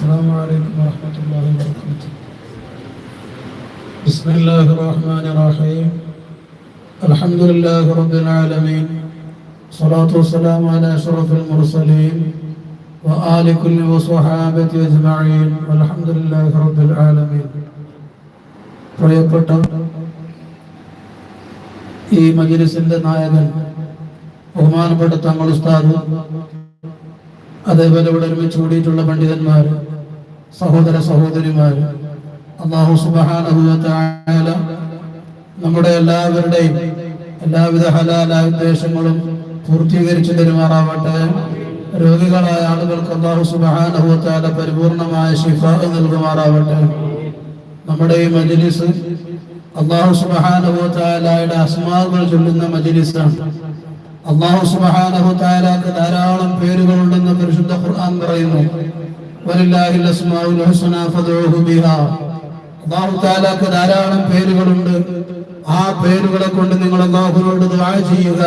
السلام عليكم ورحمة الله وبركاته بسم الله الرحمن الرحيم الحمد لله رب العالمين صلاة والسلام على أشرف المرسلين وآل كل وصحابة أجمعين والحمد لله رب العالمين പ്രിയപ്പെട്ട ഈ മജിലിസിന്റെ നായകൻ ബഹുമാനപ്പെട്ട തങ്ങൾ ഉസ്താദ് അതേപോലെ ഇവിടെ ഒരുമിച്ച് കൂടിയിട്ടുള്ള പണ്ഡിതന്മാർ സഹോദര സഹോദരിമാർ അള്ളാഹു സുബാന നമ്മുടെ എല്ലാവരുടെയും എല്ലാവിധ ഹലാലായ ഉദ്ദേശങ്ങളും പൂർത്തീകരിച്ചു തരുമാറാവട്ടെ. രോഗികളായ ആളുകൾക്ക് അള്ളാഹു സുബാന പരിപൂർണമായ ശിഫ നൽകുമാറാവട്ടെ. നമ്മുടെ ഈ മജ്ലിസ് അള്ളാഹു സുബാനുഭവത്തായാലയുടെ അസ്മാകൾ ചൊല്ലുന്ന മജ്ലിസാണ്. അള്ളാഹു സുബാനുഭവത്തായാലക്ക് ധാരാളം പേരുകളുണ്ടെന്ന് പരിശുദ്ധ ഖുർആൻ പറയുന്നു. വലില്ലാഹിൽ അസ്മാഉൽ ഹുസ്ന ഫദ്ഉഹു ബിഹാ. അല്ലാഹു തആലക്ക് ധാരാളം പേരുകളുണ്ട്. ആ പേരുകളെ കൊണ്ട് നിങ്ങൾ അല്ലാഹുവിനോട് ദുആ ചെയ്യുക.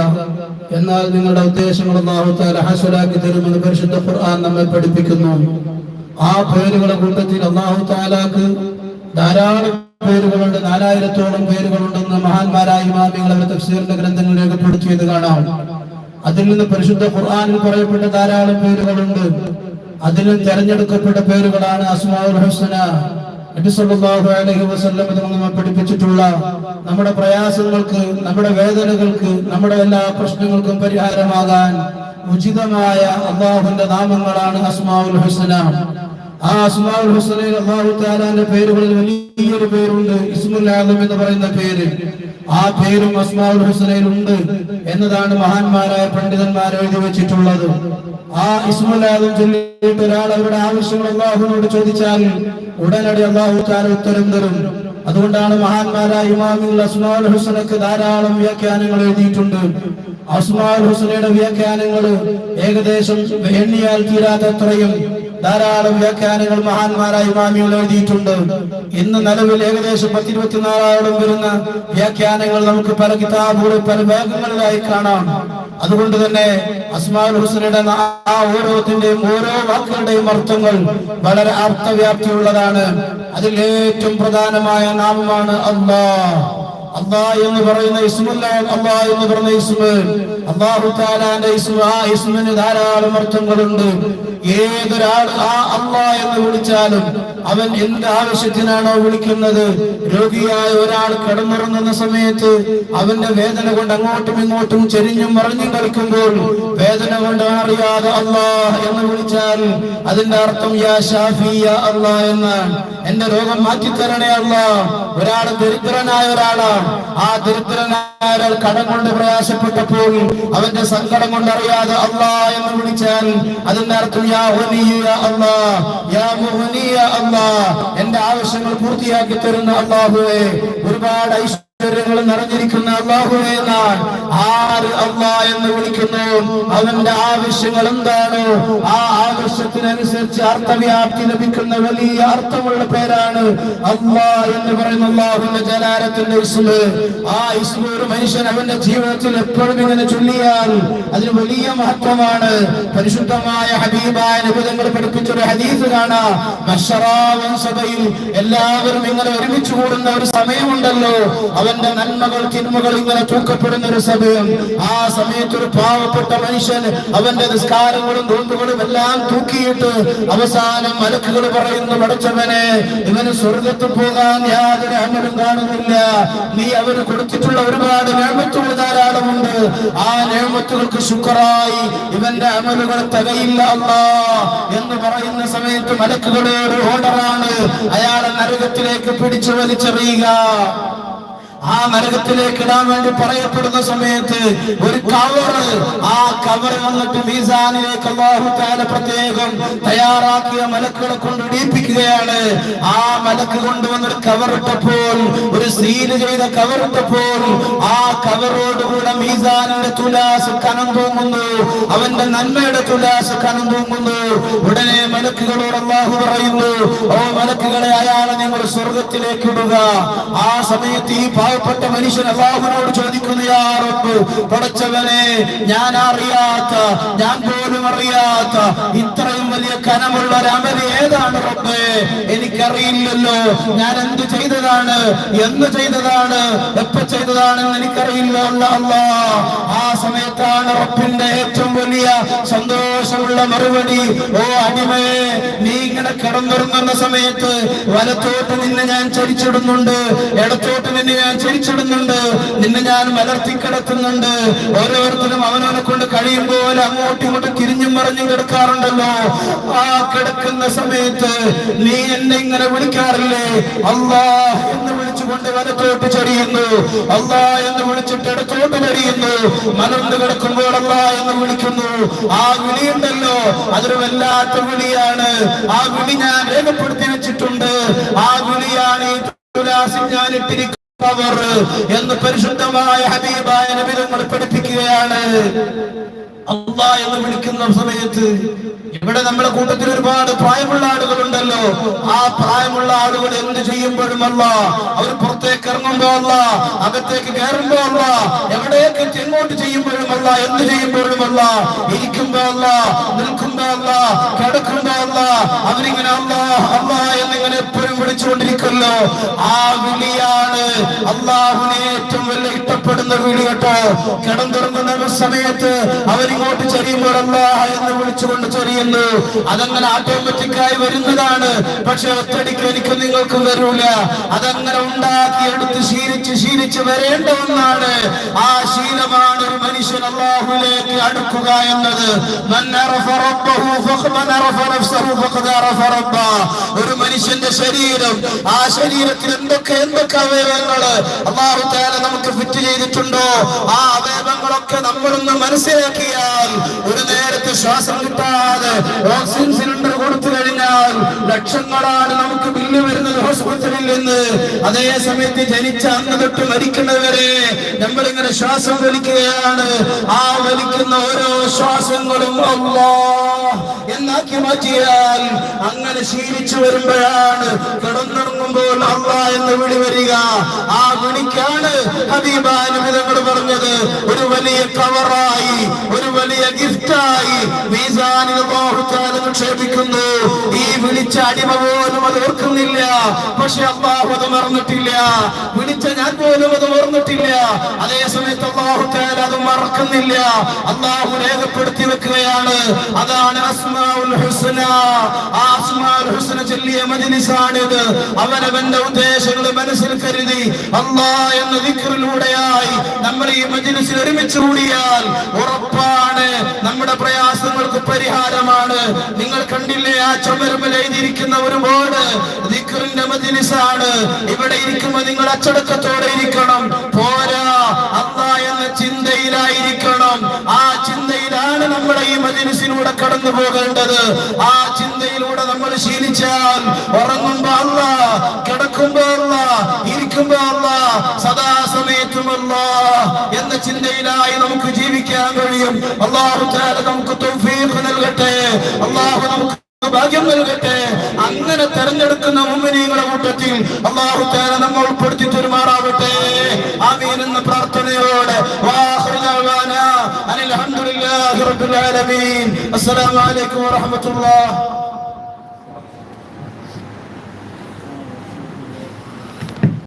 എന്നാൽ നിങ്ങളുടെ ഉദ്ദേശങ്ങൾ അല്ലാഹു തആല ഹസലാക്കി തരുമെന്ന് പരിശുദ്ധ ഖുർആൻ നമ്മെ പഠിപ്പിക്കുന്നു. ആ പേരുകളെ കൂട്ടത്തിൽ അല്ലാഹു തആലക്ക് ധാരാളം പേരുകളുണ്ട്. നാലായിരത്തോളം പേരുകളുണ്ടെന്ന് മഹാന്മാരായ ഇമാമികൾ അവരുടെ തഫ്സീറിന്റെ ഗ്രന്ഥങ്ങൾ രേഖപ്പെടുത്തിയത് കാണാം. അതിൽ നിന്ന് പരിശുദ്ധ ഖുർആനിൽ പറയപ്പെട്ട ധാരാളം പേരുകളുണ്ട്. അതിൽ തെരഞ്ഞെടുക്കപ്പെട്ട പേരുകളാണ് അസ്മാഉൽ ഹുസ്ന. പഠിപ്പിച്ചിട്ടുള്ള നമ്മുടെ പ്രയാസങ്ങൾക്ക് നമ്മുടെ വേദനകൾക്ക് നമ്മുടെ എല്ലാ പ്രശ്നങ്ങൾക്കും പരിഹാരമാകാൻ ഉചിതമായ അള്ളാഹുന്റെ നാമങ്ങളാണ് അസ്മാഉൽ ഹുസ്ന. ആ അസ്മാഉൽ ഹുസ്നയിൽ അള്ളാഹു താലാന്റെ പേരുകളിൽ വലിയൊരു പേരുണ്ട് ഇസ്മുൽ ആദം എന്ന് പറയുന്ന പേര്. ആ പേരും അസ്മാവുൽ ഹുസ്നയിൽ ഉണ്ട് എന്നതാണ് മഹാന്മാരായ പണ്ഡിതന്മാർ എഴുതി വെച്ചിട്ടുള്ളത്. ആ ഇസ്മുൽ ആദം ചൊല്ലിയിട്ട് ഒരാൾ അവരുടെ ആവശ്യങ്ങൾ അള്ളാഹുവിനോട് ചോദിച്ചാൽ ഉടനടി അള്ളാഹു തആല ഉത്തരം തരും. അതുകൊണ്ടാണ് മഹാന്മാരായ ഇമാമിൽ അസ്മാഉൽ ഹുസനക്ക് ധാരാളം വ്യാഖ്യാനങ്ങൾ എഴുതിയിട്ടുണ്ട്. അസ്മാഉൽ ഹുസനയുടെ വ്യാഖ്യാനങ്ങൾ ഏകദേശം എണ്ണിയാൽ തീരാത്തത്രയും. ധാരാളം വ്യാഖ്യാനങ്ങൾ മഹാന്മാരായ ഇമാമികൾ എഴുതിയിട്ടുണ്ട്. ഇന്ന് നിലവിൽ ഏകദേശം പത്തിരുപത്തിനാലായിരം വരുന്ന വ്യാഖ്യാനങ്ങൾ നമുക്ക് പല കിതാബുകളിൽ പല ഭാഗങ്ങളിലായി കാണാം. അതുകൊണ്ട് തന്നെ അസ്മാൽ ഹുസനയുടെ ആ ഓരോത്തിന്റെയും ഓരോ വാക്കുകളുടെയും അർത്ഥങ്ങൾ വളരെ അർത്ഥവ്യാപ്തിയുള്ളതാണ് അതിൽ ഏറ്റവും പ്രധാനമായ നാമമാണ് അള്ളാഹ് അള്ളാ എന്ന് പറയുന്ന ഇസ്മുല്ല അള്ളാ എന്ന് പറയുന്ന ഇസ്മ. അള്ളാഹു താലാന്റെ ഇസ്മ ആ ഇസ്മിന് ധാരാളം അർത്ഥങ്ങളുണ്ട്. ഏതൊരാൾ ആ അള്ളാ എന്ന് വിളിച്ചാലും അവൻ എന്ത് ആവശ്യത്തിനാണോ വിളിക്കുന്നത്? രോഗിയായ ഒരാൾ കിടന്നുറങ്ങുന്ന സമയത്ത് അവന്റെ വേദന കൊണ്ട് അങ്ങോട്ടും ഇങ്ങോട്ടും ചെരിഞ്ഞും മറിഞ്ഞും കളിക്കുമ്പോൾ വേദന കൊണ്ട് അറിയാതെ അള്ളാ എന്ന് വിളിച്ചാൽ അതിന്റെ അർത്ഥം യാ ഷാഫി യാ അള്ളാ എന്നാണ്. എന്റെ രോഗം മാറ്റിത്തരണേ അള്ളാ. ഒരാൾ ദരിദ്രനായ ഒരാളാണ്. ആ ദരിദ്രനായ കടം കൊണ്ട് പ്രയാസപ്പെട്ടപ്പോൾ അവന്റെ സങ്കടം കൊണ്ട് അറിയാതെ അള്ളാ എന്ന് വിളിച്ചാൽ അതിന്റെ അർത്ഥം യാ അള്ളാ എന്റെ ആവശ്യങ്ങൾ പൂർത്തിയാക്കി തരുന്ന അള്ളാഹുവേ ഒരുപാട് ഐശ്വര്യങ്ങൾ നിറഞ്ഞിരിക്കുന്ന അള്ളാഹുവേ ആര് അള്ളാ എന്ന് വിളിക്കുന്നു? അവന്റെ ആവശ്യങ്ങൾ എന്താണോ? ആ ആവശ്യത്തിനനുസരിച്ച് അർത്ഥവ്യാപ്തി ലഭിക്കുന്ന വലിയ അർത്ഥമുള്ള പേരാണ് അള്ളാ എന്ന് പറയുന്ന അള്ളാഹുവിന്റെ ജലാരത്തിന്റെ ഇസ്മ ആ ഇസ്മ ഒരു മനുഷ്യൻ അവന്റെ ജീവിതത്തിൽ എപ്പോഴും ഇങ്ങനെ ചൊല്ലിയാൽ അതിന് വലിയ മഹത്വമാണ്. പരിശുദ്ധമായ ഹബീബായ നിബിധങ്ങൾ പഠിപ്പിച്ച ഒരു ഹദീസ് കാണാം. എല്ലാവരും ഇങ്ങനെ ഒരുമിച്ച് കൂടുന്ന ഒരു സമയമുണ്ടല്ലോ. അവന്റെ നന്മകൾ തിന്മകൾ ഇങ്ങനെ തൂക്കപ്പെടുന്ന ഒരു സമയം. ആ സമയത്ത് ഒരു പാവപ്പെട്ട മനുഷ്യൻ അവന്റെ നിസ്കാരങ്ങളും നോമ്പുകളും എല്ലാം തൂക്കിയിട്ട് അവസാനം മലക്കുകൾ പറയുന്നു പഠിച്ചവനെ ഇവന് സ്വർഗത്ത് പോകാൻ യാതൊരു അമലും കാണുന്നില്ല. നീ അവന് കൊടുത്തിട്ടുള്ള ഒരുപാട് നേമത്തുകൾ ധാരാളമുണ്ട്. ആ നേമത്തുകൾക്ക് ശുക്രായി ഇവന്റെ അമലുകൾ തകയില്ല എന്ന് പറയുന്ന സമയത്ത് മലക്കുകളുടെ ഒരു ഓർഡറാണ് അയാളെ നരകത്തിലേക്ക് പിടിച്ചു വലിച്ചെറിയുക. ആ നരകത്തിലേക്ക് ഇടാൻ വേണ്ടി പറയപ്പെടുന്ന സമയത്ത് ഒരു കവറ് ആ കവർ വന്നിട്ട് മീസാനിലേക്ക് അള്ളാഹു താല പ്രത്യേകം തയ്യാറാക്കിയ മലക്കുകളെ കൊണ്ട് ഇടിപ്പിക്കുകയാണ് ആ മലക്ക് കൊണ്ടുവന്നൊരു കവറിട്ടപ്പോൾ ഒരു സീൽ ചെയ്ത കവറിട്ടപ്പോൾ ആ കവറോടുകൂടെ മീസാനിന്റെ തുലാസ് കനം തൂങ്ങുന്നു. അവന്റെ നന്മയുടെ തുലാസ് കനം തൂങ്ങുന്നു. ഉടനെ മലക്കുകളോട് അള്ളാഹു പറയുന്നു ഓ മലക്കുകളെ അയാളെ ഞങ്ങൾ സ്വർഗത്തിലേക്ക് ഇടുക. ആ സമയത്ത് ഈ പാവപ്പെട്ട മനുഷ്യൻ അള്ളാഹുവിനോട് ചോദിക്കുന്നു യാ റബ്ബ് പടച്ചവനെ ഞാൻ അറിയാത്ത ഞാൻ പോലും അറിയാത്ത ഇത്രയും വലിയ കനമുള്ള ഒരു ഏതാണ് റബ്ബേ? എനിക്കറിയില്ലല്ലോ. ഞാൻ എന്ത് ചെയ്തതാണ്? എന്ന് ചെയ്തതാണ്? എപ്പോ ചെയ്തതാണെന്ന് എനിക്കറിയില്ല. അല്ല ആ സമയത്താണ് റബ്ബിന്റെ ഏറ്റവും വലിയ സന്തോഷമുള്ള മറുപടി. ഓ ഇങ്ങനെ കിടന്നുറങ്ങുന്ന സമയത്ത് വലത്തോട്ട് നിന്നെ ഞാൻ ചരിച്ചിടുന്നുണ്ട്. ഇടത്തോട്ട് നിന്നെ ഞാൻ ചരിച്ചിടുന്നുണ്ട്. നിന്നെ ഞാൻ മലർത്തി കിടത്തുന്നുണ്ട് ഓരോരുത്തരും അവനവനെ കൊണ്ട് കഴിയും പോലെ അങ്ങോട്ടും ഇങ്ങോട്ടും തിരിഞ്ഞും മറിഞ്ഞും കിടക്കാറുണ്ടല്ലോ. ആ കിടക്കുന്ന സമയത്ത് നീ എന്നെ ഇങ്ങനെ വിളിക്കാറില്ലേ? അല്ലാ എന്ന് വിളിച്ചുകൊണ്ട് വലത്തോട്ട് ചരിയുന്നു. അല്ലാ എന്ന് വിളിച്ചിട്ട് ഇടത്തോട്ട് ചരിയുന്നു. മലർന്നു കിടക്കുമ്പോൾ അല്ലാ എന്ന് വിളിക്കുന്നു. ആ വിളിയുണ്ടല്ലോ. അതൊരു വല്ലാത്ത വിളിയാണ്. ആ വിളി ഞാൻ രേഖപ്പെടുത്തി വെച്ചിട്ടുണ്ട്. ആ ഗുളിയാണ് ഞാൻ ഇട്ടിരിക്കുന്നത് എന്ന് പരിശുദ്ധമായ ഹബീബായ നബി നമ്മൾ പഠിപ്പിക്കുകയാണ്. അള്ളാ എന്ന് വിളിക്കുന്ന സമയത്ത് ഇവിടെ നമ്മളെ കൂട്ടത്തിൽ ഒരുപാട് പ്രായമുള്ള ആളുകളുണ്ടല്ലോ. ആ പ്രായമുള്ള ആളുകൾ എന്ത് ചെയ്യുമ്പോഴും അല്ല അവർ പുറത്തേക്ക് ഇറങ്ങുമ്പോ അല്ല അകത്തേക്ക് കയറുമ്പോ അല്ല എവിടേക്ക് എങ്ങോട്ട് ചെയ്യുമ്പോഴും അല്ല എന്ത് ചെയ്യുമ്പോഴും അല്ല ഇരിക്കുമ്പോ അല്ല നിൽക്കുമ്പോ അല്ല കിടക്കുമ്പോ അല്ല അവരിങ്ങനെ അല്ല അല്ല എന്നിങ്ങനെ എപ്പോഴും വിളിച്ചുകൊണ്ടിരിക്കല്ലോ. ആ വിളിയാണ് അള്ളാഹുനെ ഏറ്റവും വലിയ ഇഷ്ടപ്പെടുന്ന വിളി കേട്ടോ. കിടന്നുറങ്ങുന്ന സമയത്ത് അവരിങ്ങോട്ട് അല്ലാഹ എന്ന് വിളിച്ചുകൊണ്ട് ചെറിയുന്നു അതങ്ങനെ ഓട്ടോമാറ്റിക് ആയി വരുന്നതാണ്. പക്ഷെ ഒറ്റടിക്ക് എനിക്ക് നിങ്ങൾക്ക് വരൂല. അതങ്ങനെ ഉണ്ടാക്കിയെടുത്ത് ശീലിച്ച് ശീലിച്ച് വരേണ്ട ഒന്നാണ്. ആ ശീലമാണ് ഒരു മനുഷ്യൻ അള്ളാഹുലേക്ക് അടുക്കുക എന്നത്. ഒരു മനുഷ്യന്റെ ശരീരം ആ ശരീരത്തിൽ എന്തൊക്കെ എന്തൊക്കെ അവയവങ്ങൾ അള്ളാഹു നമുക്ക് ഫിറ്റ് ചെയ്തിട്ടുണ്ടോ? ആ അവയവങ്ങളൊക്കെ നമ്മളൊന്ന് മനസ്സിലാക്കിയാൽ ഒരു നേരത്തെ ശ്വാസം കിട്ടാതെ ഓക്സിജൻ സിലിണ്ടർ കൊടുത്തു കഴിഞ്ഞാൽ ലക്ഷങ്ങളാണ് നമുക്ക് ബില്ല് വരുന്നത് ഹോസ്പിറ്റലിൽ നിന്ന്. അതേ സമയത്ത് ജനിച്ച അന്ന് തൊട്ട് മരിക്കുന്നവരെ നമ്മളിങ്ങനെ ശ്വാസം വലിക്കുകയാണ്. ആ വലിക്കുന്ന ഓരോ ശ്വാസങ്ങളും അല്ലാ എന്നാക്കി മാറ്റിയാൽ അങ്ങനെ ശീലിച്ചു വരുമ്പോഴാണ് കിടന്നിറങ്ങുമ്പോൾ അല്ല എന്ന് വിളി വരിക. ആ വിളിക്കാണ് ഹബീബാനുവിധങ്ങൾ പറഞ്ഞത്. ഒരു വലിയ കവറായി ഒരു വലിയ ഗിഫ്റ്റായി മീസാനിൽ അല്ലാഹു നിക്ഷേപിക്കുന്നു. ഈ വിളിച്ച അടിമ പോലും അത് ഓർക്കുന്നില്ല. പക്ഷെ അള്ളാഹു അത് മറന്നിട്ടില്ല. വിളിച്ച ഞാൻ പോലും അത് മറന്നിട്ടില്ല. അതേ സമയത്ത് അള്ളാഹു താല അത് മറക്കുന്നില്ല. അള്ളാഹു രേഖപ്പെടുത്തി വെക്കുകയാണ്. അതാണ് അസ്മാഉൽ ഹുസ്ന. ചൊല്ലിയ അവനവന്റെ ഉദ്ദേശങ്ങൾ മനസ്സിൽ കരുതി അല്ലാ എന്ന ദിക്റിലൂടെയായി നമ്മൾ ഈ മജ്ലിസിൽ ഒരുമിച്ച് കൂടിയാൽ ഉറപ്പാണ്. നമ്മുടെ പ്രയാസങ്ങൾക്ക് പരിഹാരമാണ്. നിങ്ങൾ കണ്ടില്ലേ ആ ചുമരുമൽ ഒരു ബോർഡ്? ദിക്റിന്റെ മജ്ലിസാണ്. ഇവിടെ ഇരിക്കുമ്പോൾ നിങ്ങൾ അച്ചടക്കത്തോടെ ഇരിക്കണം. പോരാ അല്ലാ എന്ന ചിന്തയിലായിരിക്കണം. ആ ചിന്തയിലാണ് നമ്മുടെ ഈ മജിലിസിലൂടെ കടന്നു പോകേണ്ടത്. ആ ചിന്തയിലൂടെ നമ്മൾ ശീലിച്ചാൽ ഉറങ്ങുമ്പോ അല്ല കിടക്കുമ്പോ അല്ല ഇരിക്കുമ്പോ അല്ല സദാസമയത്തും എന്ന ചിന്തയിലായി നമുക്ക് ജീവിക്കാൻ കഴിയും. അള്ളാഹു നമുക്ക് തൗഫീഖ് നൽകട്ടെ. അള്ളാഹു നമുക്ക് ഭാഗ്യം നൽകട്ടെ. അങ്ങനെ തെരഞ്ഞെടുക്കുന്ന മുമ്മിനീങ്ങളുടെ കൂട്ടത്തിൽ അള്ളാഹു തേന നമ്മൾ ഉൾപ്പെടുത്തി പെരുമാറാവട്ടെ ആമീൻ എന്ന പ്രാർത്ഥനയോടെ. അനിൽ ഹംദുലില്ലാഹി റബ്ബിൽ ആലമീൻ. അസ്സലാമു അലൈക്കും വറഹ്മത്തുള്ളാഹി